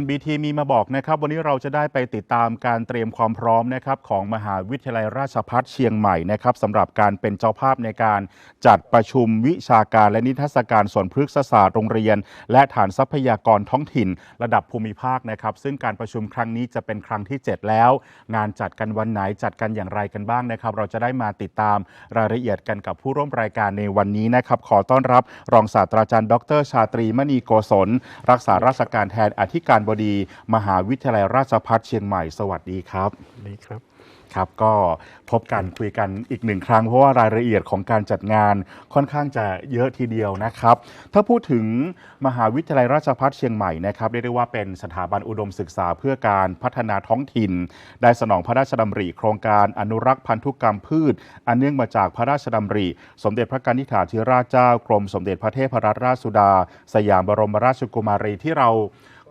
NBT มีมาบอกนะครับ วันนี้เราจะได้ไปติดตามการเตรียมความพร้อมนะครับของมหาวิทยาลัยราชภัฏเชียงใหม่นะครับสำหรับการเป็นเจ้าภาพในการจัดประชุมวิชาการและนิทรรศการส่วนพฤกษศาสตร์โรงเรียน และฐานทรัพยากรท้องถิ่น ระดับภูมิภาคนะครับ ซึ่งการประชุมครั้งนี้จะเป็นครั้งที่ 7 แล้ว งานจัดกันวันไหนจัดกันอย่างไรกันบ้างนะครับ เราจะได้มาติดตามรายละเอียดกันกับผู้ร่วมรายการในวันนี้นะครับขอต้อนรับ รองศาสตราจารย์ ดร ชาตรีมณีโกศลรักษาราชการแทนอธิการบดี มหาวิทยาลัยราชภัฏเชียงใหม่ สวัสดีครับดีครับครับก็พบกันคุยกันอีกหนึ่งครั้งเพราะว่ารายละเอียดของการจัดงานค่อนข้างจะเยอะทีเดียวนะครับ ถ้าพูดถึงมหาวิทยาลัยราชภัฏเชียงใหม่นะครับเรียกได้ว่าเป็นสถาบันอุดมศึกษาเพื่อการพัฒนาท้องถิ่น ได้สนองพระราชดำริโครงการอนุรักษ์พันธุกรรมพืช อันเนื่องมาจากพระราชดำริ สมเด็จพระกนิษฐาธิราชเจ้ากรมสมเด็จพระเทพรัตนราชสุดา สยามบรมราชกุมารีที่เรา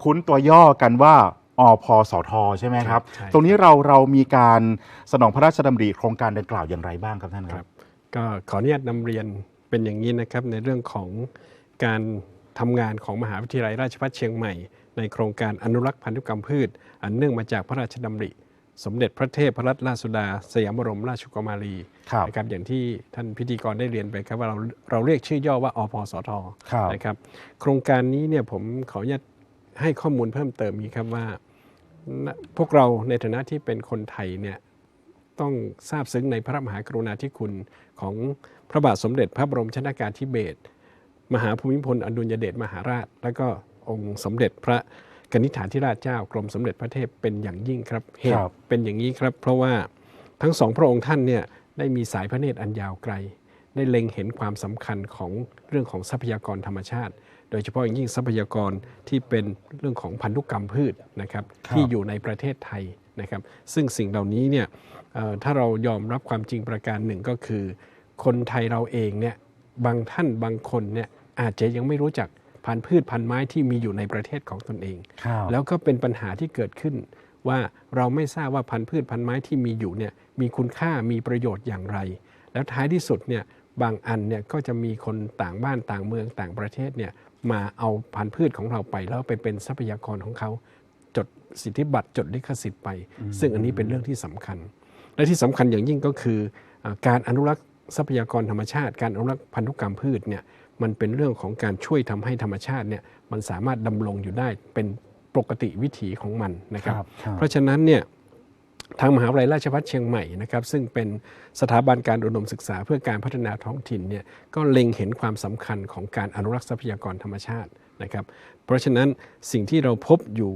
คุ้นตัวย่อกันว่าอพสทใช่ไหมครับ ใช่ ตรงนี้เราเรามีการสนองพระราชดำริโครงการดังกล่าวอย่างไรบ้างครับท่านคครัรับ บก็ขออนุญาตนำเรียนเป็นอย่างนี้นะครับในเรื่องของการทำงานของมหาวิทยาลัยราชภัฏเชียงใหม่ ในโครงการอนุรักษ์พันธุกรรมพืช อันเนื่องมาจากพระราชดำริ สมเด็จพระเทพรัตนราชสุดา สยามบรมราชกุมารีครับ นะครับอย่างที่ท่านพิธีกรได้เรียนไปครับว่าเราเราเรียกชื่อย่อว่าอพสท ครับ นะครับโครงการนี้เนี่ยผมขออนุญาต ให้ข้อมูลเพิ่มเติมนี้ครับว่า พวกเราในฐานะที่เป็นคนไทยเนี่ยต้องทราบซึ้งในพระมหากรุณาธิคุณของพระบาทสมเด็จพระบรมชนากาธิเบศรมหาภูมิพลอดุลยเดชมหาราช และก็องค์สมเด็จพระกนิษฐาธิราชเจ้ากรมสมเด็จพระเทพเป็นอย่างยิ่งครับเหตุเป็นอย่างนี้ครับ เพราะว่าทั้งสองพระองค์ท่านเนี่ยได้มีสายพระเนตรอันยาวไกล ได้เล็งเห็นความสำคัญของเรื่องของทรัพยากรธรรมชาติ โดยเฉพาะอย่างยิ่งทรัพยากรที่เป็นเรื่องของพันธุกรรมพืชนะครับครับที่อยู่ในประเทศไทยนะครับซึ่งสิ่งเหล่านี้เนี่ยเอ่อถ้าเรายอมรับความจริงประการหนึ่งก็คือ คนไทยเราเองเนี่ยบางท่านบางคนเนี่ยอาจจะยังไม่รู้จักพันธุ์พืชพันธุ์ไม้ที่มีอยู่ในประเทศของตนเองครับแล้วก็เป็นปัญหาที่เกิดขึ้น ว่าเราไม่ทราบว่าพันธุ์พืชพันธุ์ไม้ที่มีอยู่เนี่ยมีคุณค่ามีประโยชน์อย่างไร แล้วท้ายที่สุดเนี่ยบางอันเนี่ยก็จะมีคนต่างบ้านต่างเมืองต่างประเทศเนี่ย มาเอาพันธุ์พืชของเราไป แล้วไปเป็นทรัพยากรของเขาจดสิทธิบัตรจดลิขสิทธิ์ไป ซึ่งอันนี้เป็นเรื่องที่สำคัญ และที่สำคัญอย่างยิ่งก็คืออาการอนุรักษ์ทรัพยากรธรรมชาติ การอนุรักษ์พันธุกรรมพืชเนี่ยมันเป็นเรื่องของการช่วยทำให้ธรรมชาติเนี่ยมันสามารถดำรงอยู่ได้เป็นปกติวิถีของมันนะครับครับครับเพราะฉะนั้นเนี่ย ทางมหาวิทยาลัยราชภัฏเชียงใหม่นะครับซึ่งเป็นสถาบันการอุดมศึกษาเพื่อการพัฒนาท้องถิ่นเนี่ยก็เล็งเห็นความสำคัญของการอนุรักษ์ทรัพยากรธรรมชาตินะครับ เพราะฉะนั้นสิ่งที่เราพบอยู่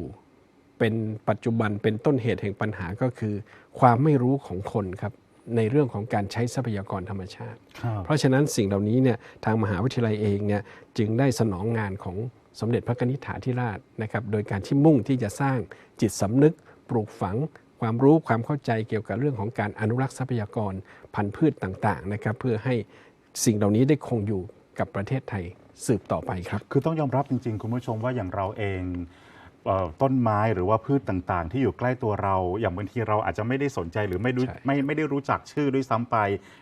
เป็นปัจจุบันเป็นต้นเหตุแห่งปัญหาก็คือ ความไม่รู้ของคนครับในเรื่องของการใช้ทรัพยากรธรรมชาติครับเพราะฉะนั้นสิ่งเหล่านี้เนี่ยทางมหาวิทยาลัยเองเนี่ยจึงได้สนองงานของสมเด็จพระกนิษฐาธิราชนะครับโดยการที่มุ่งที่จะสร้างจิตสำนึกปลูกฝัง ความรู้ความเข้าใจเกี่ยวกับเรื่องของการอนุรักษ์ทรัพยากรพันธุ์พืชต่างๆนะครับเพื่อให้สิ่งเหล่านี้ได้คงอยู่กับประเทศไทยสืบต่อไปครับ คือต้องยอมรับจริงๆ คุณผู้ชมว่าอย่างเราเอง ต้นไม้หรือว่าพืชต่างๆ ที่อยู่ใกล้ตัวเรา อย่างบางทีเราอาจจะไม่ได้สนใจหรือไม่รู้ใช่ ไม่ไม่ได้รู้จักชื่อด้วยซ้ำไป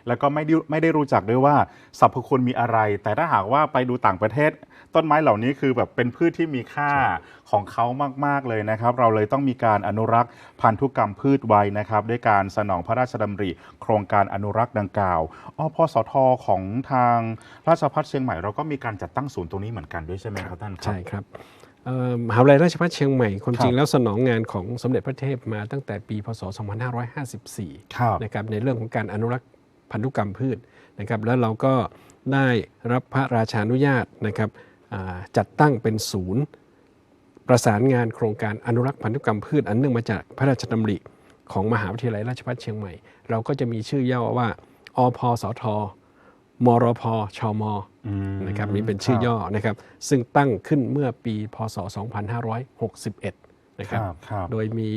แล้วก็ไม่ได้ไม่ได้รู้จักด้วยว่าสรรพคุณมีอะไร แต่ถ้าหากว่าไปดูต่างประเทศ ต้นไม้เหล่านี้คือแบบเป็นพืชที่มีค่าของเขามากๆเลยนะครับ เราเลยต้องมีการอนุรักษ์พันธุกรรมพืชไว้นะครับ ด้วยการสนองพระราชดำริ โครงการอนุรักษ์ดังกล่าวอพสทของทางราชภัฏเชียงใหม่เราก็มีการจัดตั้งศูนย์ตรงนี้เหมือนกันด้วยใช่ไหมครับท่านครับ ใช่ครับเอ่อ มหาวิทยาลัยราชภัฏเชียงใหม่ความจริคงรับแล้วสนองงานของสมเด็จพระเทพมาตั้งแต่ปีพศ 2554ครับนะครับในเรื่องของการอนุรักษ์พันธุกรรมพืชนะครับแล้วเราก็ได้รับพระราชานุญาตนะครับอ่าจัดตั้งเป็นศูนย์ ประสานงานโครงการอนุรักษ์พันธุกรรมพืช อันเนื่องมาจากพระราชดำริของมหาวิทยาลัยราชภัฏเชียงใหม่ เราก็จะมีชื่อย่อว่าอพสทมรพชมอืม นะครับนี่เป็นชื่อย่อนะครับซึ่งตั้งขึ้นเมื่อปีพศ 2561 นะคครัรับบครับโดยมี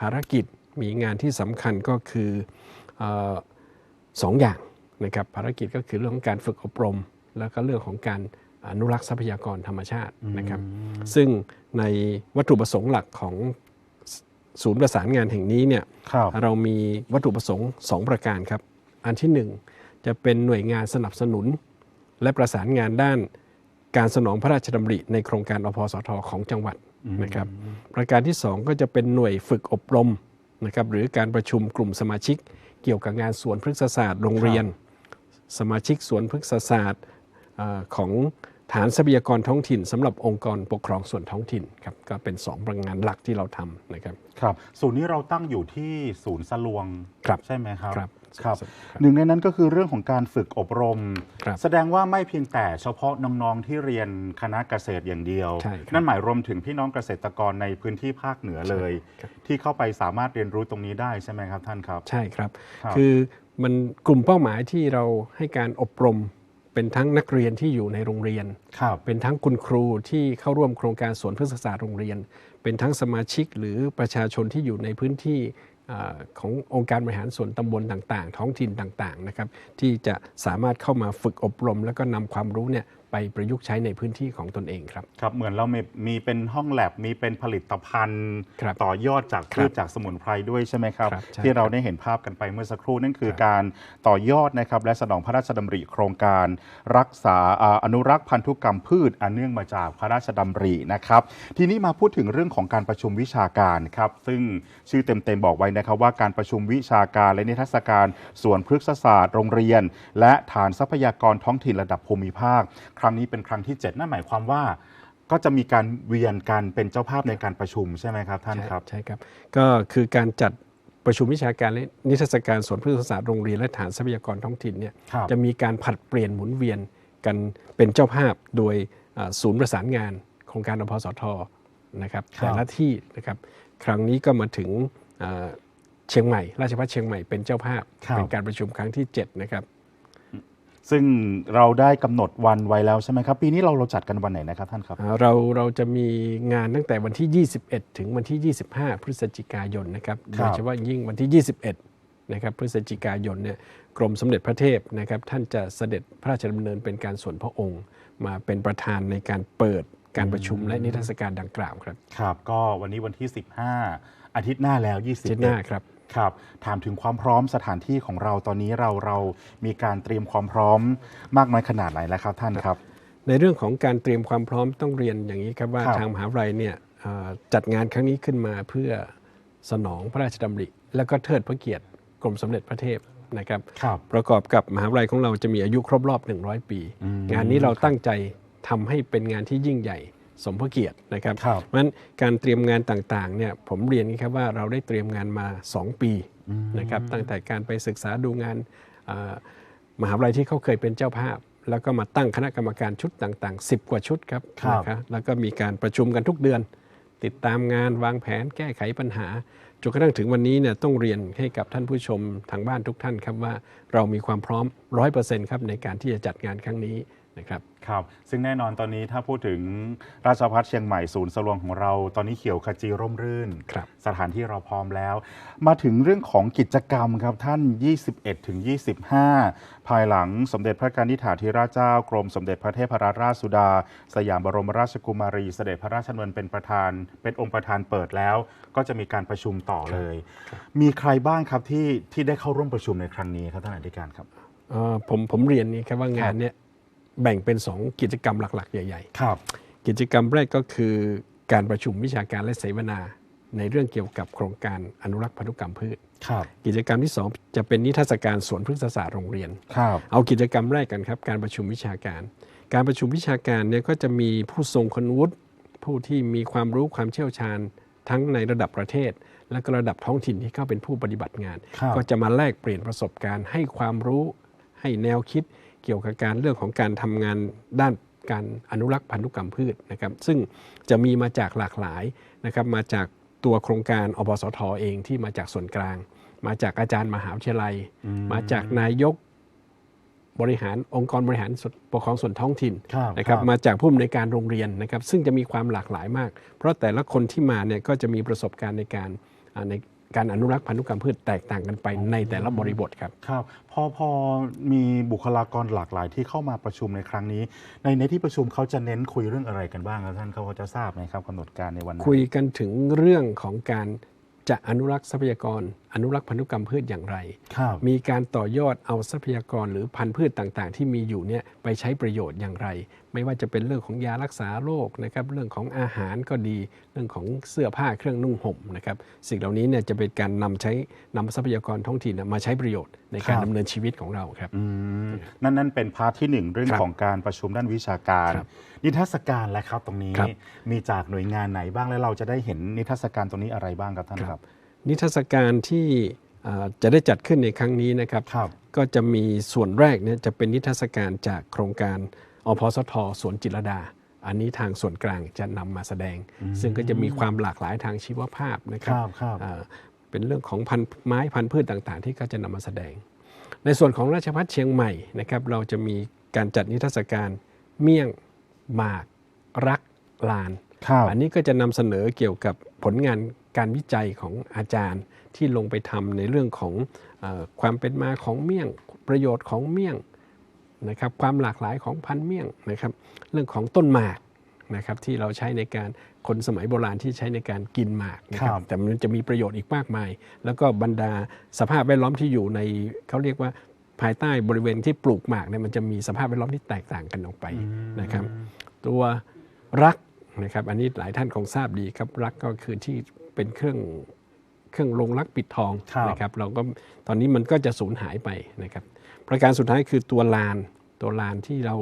ภารกิจมีงานที่สำคัญก็คือเออสองอย่างนะครับภารกิจก็คือเรื่องของการฝึกอบรม แล้วก็เรื่องของการอนุรักษ์ทรัพยากรธรรมชาตินะครับ ซึ่งในวัตถุประสงค์หลักของศูนย์ประสานงานแห่งนี้เนี่ยครับเรามีวัตถุประสงค์ 2 ประการครับ อันที่ 1 จะเป็นหน่วยงานสนับสนุน และประสานงานด้านการสนองพระราชดำริในโครงการอพสทของจังหวัดนะครับ ประการที่ 2 ก็จะเป็นหน่วยฝึกอบรมนะครับหรือการประชุมกลุ่มสมาชิก เกี่ยวกับงานสวนพฤกษศาสตร์โรงเรียน สมาชิกสวนพฤกษศาสตร์เออของฐานทรัพยากรท้องถิ่นสำหรับองค์กรปกครองส่วนท้องถิ่นครับก็เป็น2องประงานหลักที่เราทำนะครับครับ ศูนย์นี้เราตั้งอยู่ที่ศูนย์สลวงครับใช่ไหมครับครับ ครับครับหนึ่งในนั้นก็คือเรื่องของการฝึกอบรม ครับแสดงว่าไม่เพียงแต่เฉพาะน้องๆที่เรียนคณะเกษตรอย่างเดียว ใช่ครับนั่นหมายรวมถึงพี่น้องเกษตรกรในพื้นที่ภาคเหนือเลย ครับ ที่เข้าไปสามารถเรียนรู้ตรงนี้ได้ใช่ไหมครับท่านครับ ใช่ครับ ครับ คือมันกลุ่มเป้าหมายที่เราให้การอบรม เป็นทั้งนักเรียนที่อยู่ในโรงเรียน ครับ เป็นทั้งคุณครูที่เข้าร่วมโครงการสวนพฤกษศาสตร์โรงเรียน เป็นทั้งสมาชิกหรือประชาชนที่อยู่ในพื้นที่อ่า ขององค์การบริหารส่วนตำบลต่าง ๆ ท้องถิ่นต่างๆนะครับที่จะสามารถเข้ามาฝึกอบรม แล้วก็นำความรู้เนี่ย ไปประยุกต์ใช้ในพื้นที่ของตนเองครับ ครับเหมือนเรามีมีเป็นห้องแลบมีเป็นผลิตภัณฑ์ ครับต่อยอดจากครัพืบชจากสมุนไพรด้วยใช่ไหมครับ ครับใช่ที่เราครับได้เห็นภาพกันไปเมื่อสักครู่นั่นคือครับ การต่อยอดนะครับและสนองพระราชดำริโครงการ รักษาอ่าอนุรักษ์พันธุกรรมพืชอันเนื่องมาจากพระราชดำรินะครับ ทีนี้มาพูดถึงเรื่องของการประชุมวิชาการครับ ซึ่งชื่อเต็มๆบอกไว้นะครับ ว่าการประชุมวิชาการและนิทรรศการสวนพฤกษศาสตร์โรงเรียน และฐานทรัพยากรท้องถิ่นระดับภูมิภาคครั้งนี้เป็นครั้งที่ 7 นั่นหมายความว่า ก็จะมีการเวียนกันเป็นเจ้าภาพในการประชุมใช่ไหมครับท่านครับ ใช่ครับ ก็คือการจัดประชุมวิชาการและนิทรรศการสวนพฤกษศาสตร์โรงเรียนและฐานทรัพยากรท้องถิ่นเนี่ยครับจะมีการผลัดเปลี่ยนหมุนเวียนกันเป็นเจ้าภาพโดยอ่าศูนย์ประสานงานโครงการอพสทนะครับครับแต่ละที่นะครับครั้งนี้ก็มาถึงอ่าเชียงใหม่ ราชภัฏเชียงใหม่เป็นเจ้าภาพครับเป็นการประชุมครั้งที่7นะครับ ซึ่งเราได้กำหนดวันไว้แล้วใช่ไหมครับ ปีนี้เราเราจัดกันวันไหนนะครับท่านครับ อ่าเราเราจะมีงานตั้งแต่วันที่ 21 ถึงวันที่ 25 พฤศจิกายนนะครับครัโดบยเฉพาะยิ่งวันที่ 21 นะครับพฤศจิกายนเนี่ยกรมสมเด็จพระเทพนะครับท่านจะเสด็จพระราชดำเนินเป็นการส่วนพระองค์ มาเป็นประธานในการเปิดการประชุมและนิทรรศการดังกล่าวครับครับ ก็วันนี้วันที่ 15 อาทิตย์หน้าแล้วอาทิตย์หน้า21ครับ ครับ ถามถึงความพร้อมสถานที่ของเราตอนนี้เราเรามีการเตรียมความพร้อมมากน้อยขนาดไหนแล้วครับท่านครับ ในเรื่องของการเตรียมความพร้อมต้องเรียนอย่างนี้ครับว่าครับทางมหาวิทยาลัยเนี่ยเอ่อจัดงานครั้งนี้ขึ้นมาเพื่อสนองพระราชดำริ และก็เทิดพระเกียรติกรมสมเด็จพระเทพนะครับ ครับ ประกอบกับมหาวิทยาลัยของเราจะมีอายุครบรอบ 100 ปีอืมงานนี้เราตั้งใจทำให้เป็นงานที่ยิ่งใหญ่ สมพระเกียรตินะครับครับเพราะฉะนั้นการเตรียมงานต่างๆเนี่ยผมเรียนนะครับว่าเราได้เตรียมงานมา 2 ปีนะครับตั้งแต่การไปศึกษาดูงานอ่ามหาวิทยาลัยที่เขาเคยเป็นเจ้าภาพ แล้วก็มาตั้งคณะกรรมการชุดต่างๆ 10 กว่าชุดครับครับนะครับแล้วก็มีการประชุมกันทุกเดือน ติดตามงานวางแผนแก้ไขปัญหาจนกระทั่งถึงวันนี้เนี่ยต้องเรียนให้กับท่านผู้ชมทางบ้านทุกท่านครับว่าเรามีความพร้อม 100%ครับในการที่จะจัดงานครั้งนี้ นะครับครับ ซึ่งแน่นอนตอนนี้ถ้าพูดถึงราชพัฒเชียงใหม่ศูนย์สลวงของเรา ตอนนี้เขียวขจีร่มรื่น ครับ สถานที่เราพร้อมแล้ว มาถึงเรื่องของกิจกรรมครับท่าน 21ถึง25 ภายหลังสมเด็จพระกนิษฐาธิราชเจ้ากรมสมเด็จพระเทพรัตนราชสุดา สยามบรมราชกุมารี เสด็จพระราชดำเนินเป็นประธาน เป็นองค์ประธานเปิดแล้ว ก็จะมีการประชุมต่อเลย มีใครบ้างครับที่ที่ได้เข้าร่วมประชุมในครั้งนี้ครับท่านอธิการครับ เอ่อผมผมเรียนนี้ครับว่างานเนี้ย แบ่งเป็น 2 กิจกรรมหลัก ๆ ใหญ่ครับๆกิจกรรมแรกก็คือการประชุมวิชาการและเสวนา ในเรื่องเกี่ยวกับโครงการอนุรักษ์พันธุกรรมพืช ครับ กิจกรรมที่ 2 จะเป็นนิทรรศการสวนพฤกษศาสตร์โรงเรียน ครับ เอากิจกรรมแรกกันครับ การประชุมวิชาการ การประชุมวิชาการเนี่ยก็จะมีผู้ทรงคุณวุฒิผู้ที่มีความรู้ความเชี่ยวชาญ ทั้งในระดับประเทศ และก็ระดับท้องถิ่นที่เข้าเป็นผู้ปฏิบัติงาน ครับ ก็จะมาแลกเปลี่ยนประสบการณ์ ให้ความรู้ให้แนวคิด เกี่ยวกับการเรื่องของการทำงานด้านการอนุรักษ์พันธุกรรมพืชนะครับซึ่งจะมีมาจากหลากหลายนะครับมาจากตัวโครงการอปสทเองที่มาจากส่วนกลาง มาจากอาจารย์มหาวิทยาลัย มาจากนายกบริหารองค์กรบริหารส่วนปกครองส่วนท้องถิ่นครับนะครับครับมาจากผู้อำนวยการโรงเรียนนะครับซึ่งจะมีความหลากหลายมาก เพราะแต่ละคนที่มาเนี่ยก็จะมีประสบการณ์ในการอ่าใน การอนุรักษ์พันธุกรรมพืชแตกต่างกันไปในแต่ละบริบทครับ ครับพอพอมีบุคลากรหลากหลายที่เข้ามาประชุมในครั้งนี้ ในในที่ประชุมเขาจะเน้นคุยเรื่องอะไรกันบ้างครับท่านเขาเขาจะทราบไหมครับกำหนดการในวันนั้นคุยกันถึงเรื่องของการจะอนุรักษ์ทรัพยากร อนุรักษ์พันธุกรรมพืชอย่างไรครับมีการต่อยอดเอาทรัพยากรหรือพันธุ์พืชต่างๆ ที่มีอยู่เนี่ยไปใช้ประโยชน์อย่างไร ไม่ว่าจะเป็นเรื่องของยารักษาโรคนะครับเรื่องของอาหารก็ดี เรื่องของเสื้อผ้าเครื่องนุ่งห่มนะครับสิ่งเหล่านี้เนี่ยจะเป็นการนำใช้นำทรัพยากรท้องถิ่นน่ะมาใช้ประโยชน์ในการครับดำเนินชีวิตของเราครับอืมนั่นนั่นเป็นพาร์ทที่หนึ่งเรื่องครับของการประชุมด้านวิชาการครับนิทรรศการแล้วครับตรงนี้ครับมีจากหน่วยงานไหนบ้างแล้วเราจะได้เห็นนิทรรศการตรงนี้อะไรบ้างครับท่านครับ นิทรรศการที่อ่าจะได้จัดขึ้นในครั้งนี้นะครับครับก็จะมีส่วนแรกเนี่ยจะเป็นนิทรรศการจากโครงการอพสทสวนจิตรลดา อันนี้ทางส่วนกลางจะนำมาแสดง ซึ่งก็จะมีความหลากหลายทางชีวภาพนะครัครับครับอ่าเป็นเรื่องของพันธุ์ไม้พันธุ์พืชต่างๆ ที่ก็จะนำมาแสดง ในส่วนของราชพัฒเชียงใหม่นะครับ เราจะมีการจัดนิทรรศการเมี่ยงหมาก รักลานครับอันนี้ก็จะนำเสนอเกี่ยวกับผลงาน การวิจัยของอาจารย์ที่ลงไปทำในเรื่องของเออความเป็นมาของเมี่ยง ประโยชน์ของเมี่ยงนะครับความหลากหลายของพันธุ์เมี่ยงนะครับเรื่องของต้นหมากนะครับที่เราใช้ในการคนสมัยโบราณที่ใช้ในการกินหมากนะครัครับบแต่มันจะมีประโยชน์อีกมากมาย แล้วก็บรรดาสภาพแวดล้อมที่อยู่ในเขาเรียกว่าภายใต้บริเวณที่ปลูกหมากเนี่ยมันจะมีสภาพแวดล้อมที่แตกต่างกันออกไปนะครับตัวรักนะครับอันนี้หลายท่านคงทราบดีครับรักก็คือที่ เป็นเครื่องเครื่องลงรักปิดทองครับนะครับเราก็ตอนนี้มันก็จะสูญหายไปนะครับประการสุดท้ายคือตัวลานตัวลานที่เรา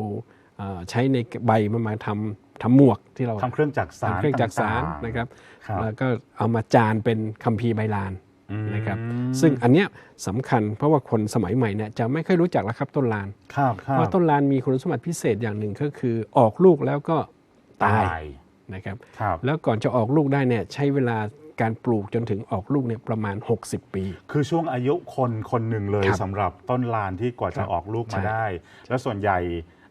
เอ่อใช้ในใบมันมาทำทำหมวกที่เราทำเครื่องจักสารทำเครื่องจักสารต่งๆนะครับครับแล้วก็เอามาจานเป็นคัมภีร์ใบลานอืมนะครับซึ่งอันเนี้ยสำคัญเพราะว่าคนสมัยใหม่เนี่ยจะไม่ค่อยรู้จักแล้วครับต้นลานครับคเพรับราะต้นลานมีคุณสมบัติพิเศษอย่างหนึ่งก็คือออกลูกแล้วก็ตายตายนะครับครับแล้วก่อนจะออกลูกได้เนี่ยใช้เวลา การปลูกจนถึงออกลูกเนี่ยประมาณ 60 ปี คือช่วงอายุคนคนหนึ่งเลยครับสำหรับต้นลานที่กว่าคจะรับออกลูกมาใช่ ได้ แล้วส่วนใหญ่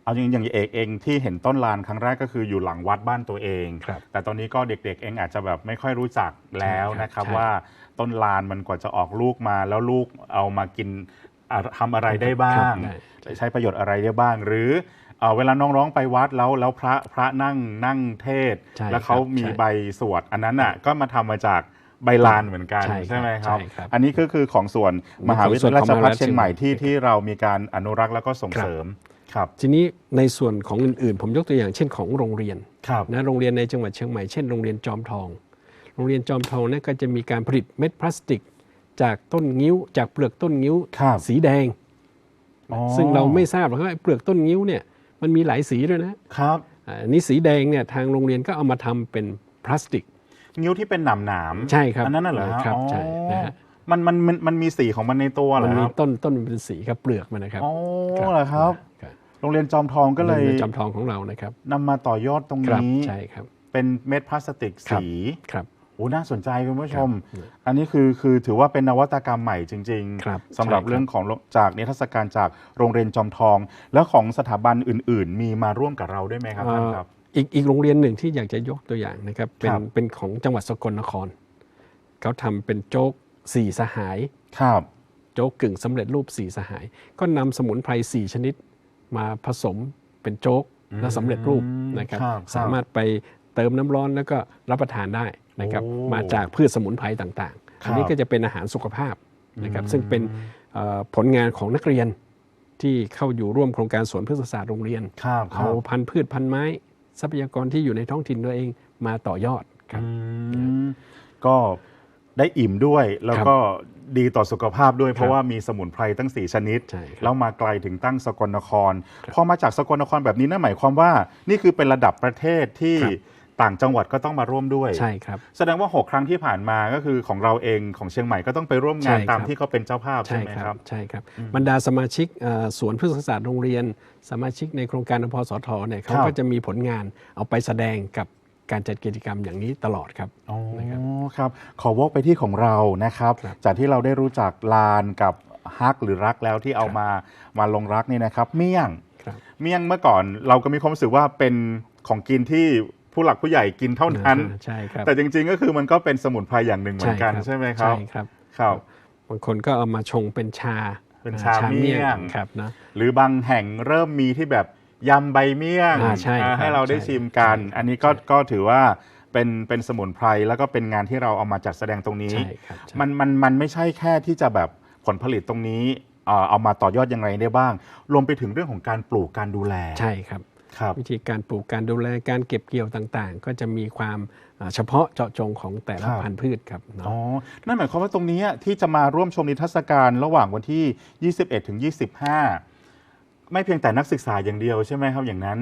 เอาจริงๆอย่างเอกเองที่เห็นต้นลานครั้งแรกก็คืออยู่หลังวัดบ้านตัวเอง ครับ แต่ตอนนี้ก็เด็กๆเองอาจจะแบบไม่ค่อยรู้จักแล้วนะครับ ใช่ว่าต้นลานมันกว่าจะออกลูกมา แล้วลูกเอามากินอะทำอะไรได้บ้าง ครับได้ ใช้ประโยชน์อะไรได้บ้าง หรือ เอ่อเวลาน้องร้องไปวัดแล้วแล้วพระพระนั่งนั่งเทศ ใช่แล้วเขาครับมีใช่ ใบสวด อันนั้นอะก็มาทำมาจากใบลานเหมือนกันใช่ครับใช่ไหมครับ ใช่ครับอันนี้ก็คือของส่วนมหาวิทยาลัยราชภัฏเชียงใหม่ที่ของมหาวิทยาลัยที่เรามีการอนุรักษ์แล้วก็ส่งครับ เสริมครับทีนี้ในส่วนของอื่นๆ ผมยกตัวอย่างเช่นของโรงเรียนครับ นะโรงเรียนในจังหวัดเชียงใหม่เช่นโรงเรียนจอมทอง โรงเรียนจอมทองเนี่ยก็จะมีการผลิตเม็ดพลาสติก จากต้นงิ้ว จากเปลือกต้นงิ้ว ครับ สีแดง อ๋อซึ่งเราไม่ทราบหรอกว่าเปลือกต้นงิ้วเนี่ย มันมีหลายสีด้วยนะครับอ่าอันนี้สีแดงเนี่ยทางโรงเรียนก็เอามาทำเป็นพลาสติก นิ้วที่เป็นหนามหนามๆใช่ครับอันนั้นน่ะเหรอฮะครับอ๋อใช่นะฮะมันมันมันมันมีสีของมันในตัวเหรมัอนคมีรับต้นต้นมันเป็นสีครับเปลือกมันนะครับอ๋อเหรอครับครับโรงเรียนจอมทองก็เลยโรงรีนจอมทองของเรานะครับนำมาต่อยอดตรงครับนี้ใช่ครับ เป็นเม็ดพลาสติกครับสีครับ โอ้น่าสนใจคุณผู้ชมครับอันนี้คือคือถือว่าเป็นนวัตกรรมใหม่จริงครับๆสำหรับใช่ครับเรื่องของจากนิทรรศการจากโรงเรียนจอมทอง แล้วของสถาบันอื่น ๆ มีมาร่วมกับเราด้วยไหมครับท่านครับเอ่ออีกอีกโรงเรียนหนึ่งที่อยากจะยกตัวอย่างนะครับเป็นครับเป็นของจังหวัดสกลนคร เขาทำเป็นโจ๊กสี่สหายครับโจ๊กกึ่งสำเร็จรูปสี่สหาย ก็นำสมุนไพรสี่ชนิดมาผสมเป็นโจ๊กและสำเร็จรูปนะครับครับ สามารถไปเติมน้ำร้อนแล้วก็รับประทานได้ นะครับโอ้มาจากพืชสมุนไพรต่างๆ อันนี้ครับก็จะเป็นอาหารสุขภาพนะครับซึ่งเป็นเอ่อผลงานของนักเรียนที่เข้าอยู่ร่วมโครงการสวนพฤกษศาสตร์โรงเรียนครับคเอารับพันธุ์พืชพันธุ์ไม้ ทรัพยากรที่อยู่ในท้องถิ่นตัวเองมาต่อยอดครับอืมก็ได้อิ่มด้วยแล้วก็ดีต่อสุขภาพด้วยเพราะว่ามีสมุนไพรตั้ง 4 ชนิดใช่ครับแล้วมาไกลถึงตั้งสกลนครพอมาจากสกลนครแบบนี้นั่นหมายความว่า นี่คือเป็นระดับประเทศที่ครับ ต่างจังหวัดก็ต้องมาร่วมด้วยใช่ครับ แสดงว่า 6 ครั้งที่ผ่านมาก็คือของเราเองของเชียงใหม่ก็ต้องไปร่วมงานใช่ครับ ตามที่เขาเป็นเจ้าภาพใช่ใช่ไหมคครัรับบใช่ครับ บรรดาสมาชิกเอ่อสวนพฤกษศาสตร์โรงเรียน สมาชิกในโครงการอพสทเนี่ยเขาครับ ก็จะมีผลงานเอาไปแสดงกับการจัดกิจกรรมอย่างนี้ตลอดครับ อ๋อนะครับครับขอวกไปที่ของเรานะครับ ครับจากที่เราได้รู้จักลานกับฮักหรือรักแล้วที่เอาครับมามาลงรักนี่นะครับ เมี่ยง ครับ เมี่ยงเมื่อก่อนเราก็มีความรู้สึกว่าเป็นของกินที่ ผู้หลักผู้ใหญ่กินเท่านั้นอ่าใช่ครับ แต่จริงๆก็คือมันก็เป็นสมุนไพรอย่างหนึ่งเหมือนกันใช่ไหมครับ ใช่ครับ ครับ บางคนก็เอามาชงเป็นชา เป็นชาเมี่ยงครับนะหรือบางแห่งเริ่มมีที่แบบยำใบเมี่ยงอ่าใช่ครับให้เราได้ใช่ชิมกันใช่อันนี้ก็ใช่ก็ถือว่าเป็นเป็นสมุนไพรแล้วก็เป็นงานที่เราเอามาจัดแสดงตรงนี้ใช่ครับใช่มันมันมันไม่ใช่แค่ที่จะแบบผลผลิตตรงนี้เอ่อเอามาต่อยอดยังไงได้บ้าง รวมไปถึงเรื่องของการปลูกการดูแล ใช่ครับครับ วิธีการปลูกการดูแลการเก็บเกี่ยวต่างๆ ก็จะมีความอ่าเฉพาะเจาะจงของแต่ละครับพันธุ์พืชครับเนาะอ๋อนั่นหมายความว่าตรงนี้ที่จะมาร่วมชมนิทรรศการระหว่างวันที่ 21ถึง25 ไม่เพียงแต่นักศึกษาอย่างเดียวใช่ไหมครับอย่างนั้น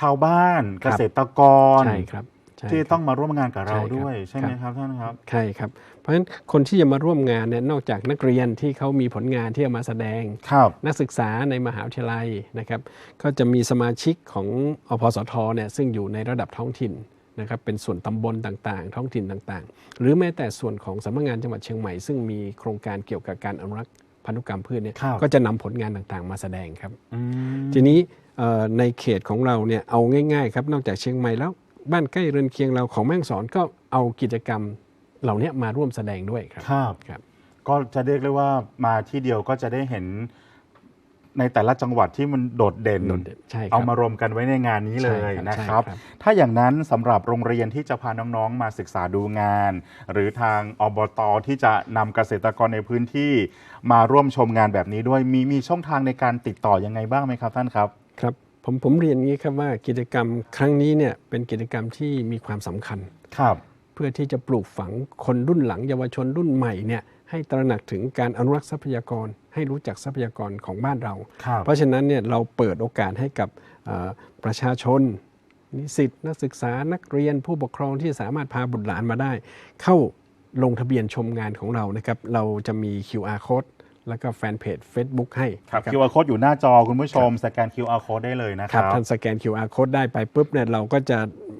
ชาวบ้านคเกรับษตรกรใช่ครับใช่ ที่ครับต้องมาร่วมงานกับเราใช่ครับด้วยใช่ไหมครับครับท่านครับใช่ครับ เพราะฉะนั้นคนที่จะมาร่วมงานเนี่ยนอกจากนักเรียนที่เขามีผลงานที่จะมาแสดงครับนักศึกษาในมหาวิทยาลัยนะครับก็จะมีสมาชิกของอพสทเนี่ยซึ่งอยู่ในระดับท้องถิ่นนะครับเป็นส่วนตำบลต่างๆ ท้องถิ่นต่างๆ หรือแม้แต่ส่วนของสำนักงานจังหวัดเชียงใหม่ซึ่งมีโครงการเกี่ยวกับการอนุรักษ์พันธุกรรมพืชเนี่ยครับก็จะนำผลงานต่างๆ มาแสดงครับอืมทีนี้เอ่อในเขตของเราเนี่ยเอาง่ายๆครับนอกจากเชียงใหม่แล้ว บ้านใกล้เรือนเคียงเราของแม่ฮ่องสอนก็เอากิจกรรมเหล่านี้มาร่วมแสดงด้วยครับครับครับ ก็จะเรียกได้ว่ามาที่เดียวก็จะได้เห็นในแต่ละจังหวัดที่มันโดดเด่นโดดเด่นใช่ครับเอามารวมกันไว้ในงานนี้เลยใช่ครับนะครับใช่ครับ ถ้าอย่างนั้นสำหรับโรงเรียนที่จะพาน้องๆ มาศึกษาดูงาน หรือทางอบตที่จะนำเกษตรกรในพื้นที่มาร่วมชมงานแบบนี้ด้วยมีมีช่องทางในการติดต่อยังไงบ้างไหมครับท่านครับครับ ผมผมเรียนอย่างนี้ครับว่ากิจกรรมครั้งนี้เนี่ยเป็นกิจกรรมที่มีความสำคัญครับ เพื่อที่จะปลูกฝังคนรุ่นหลังเยาวชนรุ่นใหม่เนี่ยให้ตระหนักถึงการอนุรักษ์ทรัพยากร ให้รู้จักทรัพยากรของบ้านเราครับเพราะฉะนั้นเนี่ยเราเปิดโอกาสให้กับเอ่อประชาชน นิสิตนักศึกษานักเรียนผู้ปกครองที่สามารถพาบุตรหลานมาได้ เข้าลงทะเบียนชมงานของเรานะครับ เราจะมี QR code แล้วก็แฟนเพจ Facebook ให้ครับนะครับ QR code อยู่หน้าจอคุณผู้ชม สแกน QR code ได้เลยนะคครัรับบท่านสแกน QR code ได้ไปปุ๊บเนี่ยเราก็จะ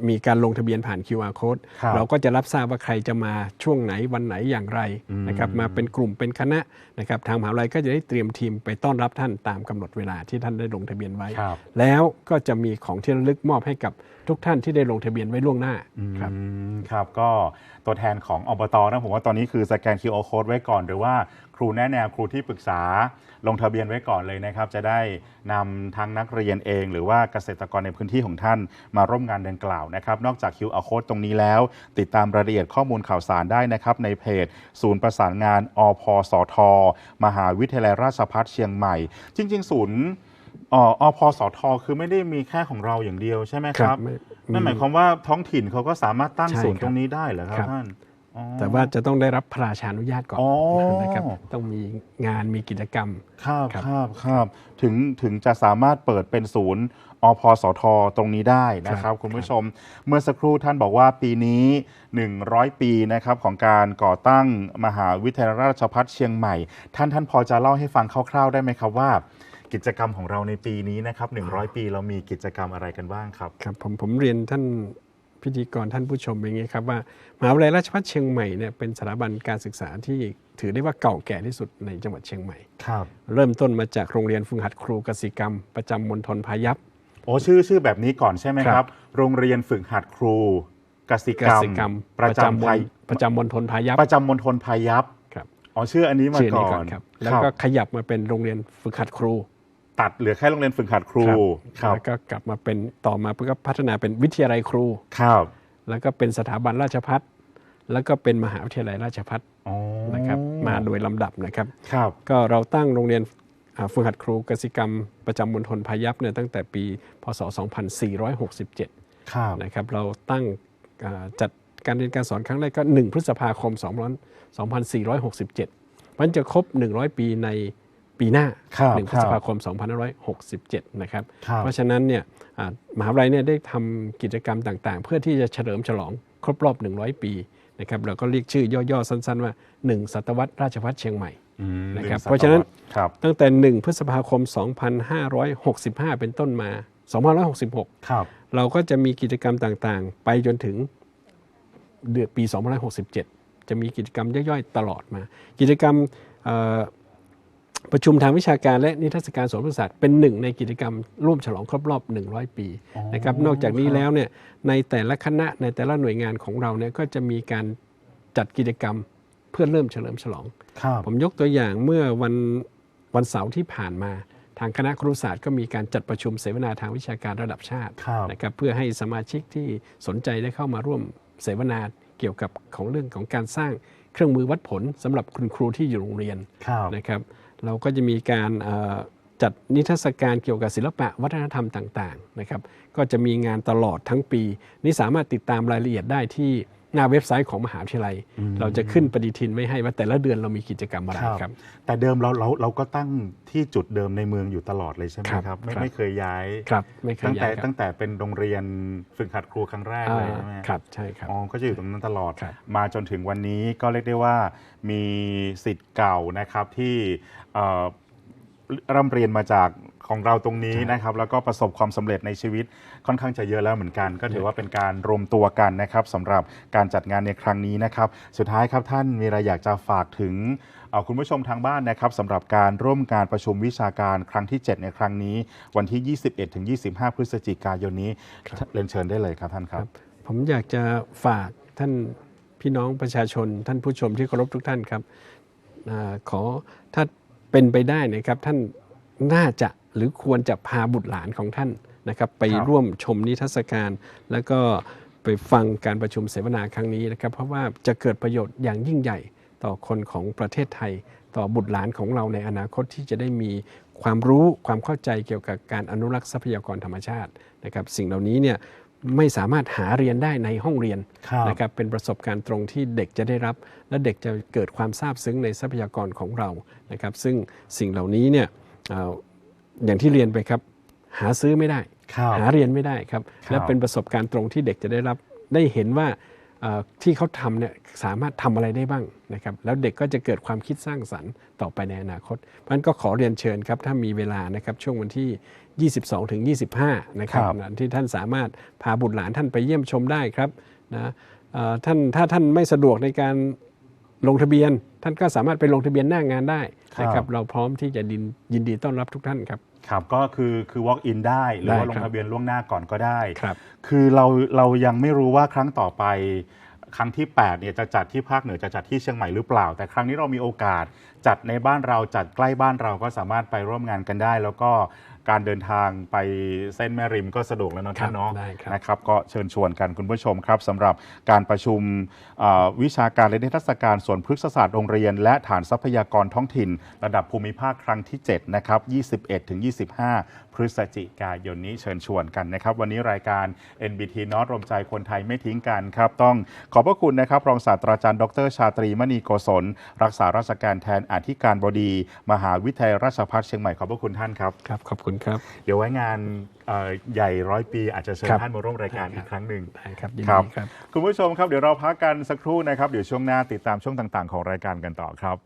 มีการลงทะเบียนผ่าน QR code ครับเราก็จะรับทราบว่าใครจะมาช่วงไหนวันไหนอย่างไรนะครับมาเป็นกลุ่มเป็นคณะนะครับทางมหาวิทยาลัยก็จะได้เตรียมทีมไปต้อนรับท่านตามกำหนดเวลาที่ท่านได้ลงทะเบียนไว้ครับแล้วก็จะมีของที่ระลึกมอบให้กับทุกท่านที่ได้ลงทะเบียนไว้ล่วงหน้าครับอืมครับก็ตัวแทนของอบตนะผมว่าตอนนี้คือสแกน QR code ไว้ก่อนหรือว่า ครูแนะแนวครูที่ปรึกษาลงทะเบียนไว้ก่อนเลยนะครับ จะได้นำทั้งนักเรียนเอง หรือว่าเกษตรกรในพื้นที่ของท่านมาร่วมงานดังกล่าวนะครับ นอกจาก QR code ตรงนี้แล้ว ติดตามรายละเอียดข้อมูลข่าวสารได้นะครับ ในเพจ ศูนย์ประสานงานอพสท มหาวิทยาลัยราชภัฏเชียงใหม่ จริง ๆ ศูนย์เอ่ออพสท คือไม่ได้มีแค่ของเราอย่างเดียวใช่ไหมคครัรับบไม่นั่นหมายความว่าท้องถิ่นเขาก็สามารถตั้งใช่ศูนย์ครับตรงนี้ได้เหรอครับครับ ท่านอ๋อ แต่ว่าจะต้องได้รับพระราชานุญาตก่อนอ๋อนะครับต้องมีงานมีกิจกรรมครับครับครับครับถึงถึงจะสามารถเปิดเป็นศูนย์อพสทตรงนี้ได้นะครับ คุณผู้ชม เมื่อสักครู่ท่านบอกว่าปีนี้ 100 ปีนะครับของการก่อตั้งมหาวิทยาลัยราชภัฏเชียงใหม่ ท่านท่านพอจะเล่าให้ฟังคร่าวๆ ได้ไหมครับว่ากิจกรรมของเราในปีนี้นะครับ 100 ปีเรามีกิจกรรมอะไรกันบ้างครับ ครับผมผมเรียนท่าน พิธีกรท่านผู้ชมอย่างนี้ครับว่ามหาวิทยาลัยราชภัฏเชียงใหม่เนี่ยเป็นสถาบันการศึกษาที่ถือได้ว่าเก่าแก่ที่สุดในจังหวัดเชียงใหม่ครับเริ่มต้นมาจากโรงเรียนฝึกหัดครูกสิกรรม ประจำมณฑลพายัพโอ้ชื่อชื่อแบบนี้ก่อนใช่ไหมคครัรับบโรงเรียนฝึกหัดครูกสิกกรรมสิกรรม ประจำมไทณยประจำมณฑลพายัพประจำมณฑลพายัพครับอ๋อชื่ออันนี้มาชื่อก่นี้อก่อนนครับแล้วก็ขยับมาเป็นโรงเรียนฝึกหัดครู ตัดเหลือแค่โรงเรียนฝึกหัดครูครับแล้วก็กลับมาเป็นต่อมาเพื่อพัฒนาเป็นวิทยาลัยครูครับแล้วก็เป็นสถาบันราชพัฒแล้วก็เป็นมหาวิทยาลัยราชพัฒอ๋อนะครับมาโดยลำดับนะครับครับก็เราตั้งโรงเรียนอ่าฝึกหัดครูกสิกรรมประจำมณฑลพายัพเนี่ยตั้งแต่ปี พศ 2467ครับนะครับเราตั้งอ่าจัดการเรียนการสอนครั้งแรกก็ 1 พฤษภาคม 2467มันจะครบ 100 ปีใน ปีหน้าครับ1พฤษภาคม 2567 นะครับครับ เพราะฉะนั้นเนี่ยอ่ามหาวิทยาลัยเนี่ยได้ทำกิจกรรมต่างๆ เพื่อที่จะเฉลิมฉลองครบรอบ 100 ปีนะครับเราก็เรียกชื่อย่อๆ สั้น ๆ ว่า 1 ศตวรรษราชภัฏเชียงใหม่อืมนะครับหงเพราะฉะนั้นครับตั้งแต่ 1 พฤษภาคม 2565 เป็นต้นมา 2566ครับเราก็จะมีกิจกรรมต่างๆ ไปจนถึงเดือนปี 2567 จะมีกิจกรรมย่อยๆ ตลอดมา กิจกรรมเอ่อ ประชุมทางวิชาการและนิทรรศการสวนพฤกษศาสตร์เป็นหนึ่งในกิจกรรมร่วมฉลองครบรอบ 100 ปีอ๋อนะครับนอกจากนี้ครับแล้วเนี่ยในแต่ละคณะในแต่ละหน่วยงานของเราเนี่ยก็จะมีการจัดกิจกรรมเพื่อเริ่มเฉลิมฉลองครับผมยกตัวอย่างเมื่อวันวันเสาร์ที่ผ่านมาทางคณะครุศาสตร์ก็มีการจัดประชุมเสวนาทางวิชาการระดับชาติครับนะครับเพื่อให้สมาชิกที่สนใจได้เข้ามาร่วมเสวนาเกี่ยวกับของเรื่องของการสร้างเครื่องมือวัดผลสำหรับคุณครูที่อยู่โรงเรียนครับนะครับ เราก็จะมีการจัดนิทรรศการเกี่ยวกับศิลปะวัฒนธรรมต่างๆนะครับ ก็จะมีงานตลอดทั้งปี นี่สามารถติดตามรายละเอียดได้ที่ หน้าเว็บไซต์ของมหาวิทยาลัย เราจะขึ้นปฏิทินไว้ให้ว่าแต่ละเดือนเรามีกิจกรรมอะไรครับ แต่เดิมเราเราเราก็ตั้งที่จุดเดิมในเมืองอยู่ตลอดเลยใช่ไหมครับครับไม่ครับไม่เคยย้ายครับไม่เคยตั้งแต่ย้ายครับตั้งแต่เป็นโรงเรียนฝึกหัดครูครั้งแรกเลยอ่าใช่ไหมครับใช่ครับอ๋อก็จะอยู่ตรงนั้นตลอดครับมาจนถึงวันนี้ก็เรียกได้ว่ามีสิทธิ์เก่านะครับที่เอ่อร่ำเรียนมาจาก ของเราตรงนี้นะครับแล้วก็ประสบความสำเร็จในชีวิตค่อนข้างจะเยอะแล้วเหมือนกัน ก็ถือว่าเป็นการรวมตัวกันนะครับสำหรับการจัดงานในครั้งนี้นะครับ สุดท้ายครับท่านมีอะไรอยากจะฝากถึงเอ่อคุณผู้ชมทางบ้านนะครับสำหรับการร่วมการประชุมวิชาการครั้งที่ 7 ในครั้งนี้ วันที่ 21ถึง25 พฤศจิกายนนี้เรียนเชิญได้เลยครับท่านครับ ผมอยากจะฝากท่านพี่น้องประชาชน ท่านผู้ชมที่เคารพทุกท่านครับอาขอถ้าเป็นไปได้นะครับท่านน่าจะ หรือควรจะพาบุตรหลานของท่านนะครับไปครับร่วมชมนิทรรศการ แล้วก็ไปฟังการประชุมเสวนาครั้งนี้นะครับ เพราะว่าจะเกิดประโยชน์อย่างยิ่งใหญ่ต่อคนของประเทศไทย ต่อบุตรหลานของเราในอนาคตที่จะได้มีความรู้ความเข้าใจเกี่ยวกับการอนุรักษ์ทรัพยากรธรรมชาตินะครับ สิ่งเหล่านี้เนี่ยไม่สามารถหาเรียนได้ในห้องเรียนครับนะครับเป็นประสบการณ์ตรงที่เด็กจะได้รับ และเด็กจะเกิดความซาบซึ้งในทรัพยากรของเรานะครับ ซึ่งสิ่งเหล่านี้เนี่ยเอ่ออย่างที่เรียนไปครับ หาซื้อไม่ได้ครับหาเรียนไม่ได้ครับครับ และเป็นประสบการณ์ตรงที่เด็กจะได้รับได้เห็นว่าเอ่อที่เขาทำเนี่ยสามารถทำอะไรได้บ้างนะครับแล้วเด็กก็จะเกิดความคิดสร้างสรรค์ต่อไปในอนาคตเพราะฉะนั้นก็ขอเรียนเชิญครับ ถ้ามีเวลานะครับช่วงวันที่ 22 ถึง 25 นะครับครับนะที่ท่านสามารถพาบุตรหลานท่านไปเยี่ยมชมได้ครับนะเอ่อท่านถ้าท่านไม่สะดวกในการลงทะเบียน ท่านก็สามารถไปลงทะเบียนหน้างานได้นะคครัรับบเราพร้อมที่จะดินยินดีต้อนรับทุกท่านครับ ครับก็คือคือ walk in ได้ หรือว่าได้ลคงรับทะเบียนล่วงหน้าก่อนก็ได้ครับคือเราเรายังไม่รู้ว่าครั้งต่อไปครั้งที่8เนี่ยจะจัดที่ภาคเหนือจะจัดที่เชียงใหม่หรือเปล่า แต่ครั้งนี้เรามีโอกาสจัดในบ้านเราจัดใกล้บ้านเราก็สามารถไปร่วมงานกันได้ แล้วก็ การเดินทางไปเส้นแม่ริมก็สะดวกแล้วเนาะท่านเนาะได้ครับ นะครับ ก็เชิญชวนกันคุณผู้ชมครับสำหรับการประชุมเอ่อวิชาการและนิทรรศการส่วนพฤกษศาสตร์โรงเรียน และฐานทรัพยากรท้องถิ่น ระดับภูมิภาคครั้งที่ 7 นะครับ 21ถึง25 พฤศจิกายนนี้เชิญชวนกันนะครับ วันนี้รายการ NBT นอตรวมใจคนไทยไม่ทิ้งกันครับ ต้องขอบพระคุณนะครับรองศาสตราจารย์ดรชาตรีมณีโกศลรักษาราชการแทนอธิการบดี มหาวิทยาลัยราชภัฏเชียงใหม่ขอบพระคุณท่านครับ ครับ ขอบคุณครับเดี๋ยวไว้งานเอ่อใหญ่ร้อยปีอาจจะเชิญครับท่านมาร่วมรายการได้ครับอีกครั้งหนึ่งได้ครับยินครับดีครับ คุณผู้ชมครับเดี๋ยวเราพักกันสักครู่นะครับ เดี๋ยวช่วงหน้าติดตามช่วงต่างๆ ของรายการกันต่อครับ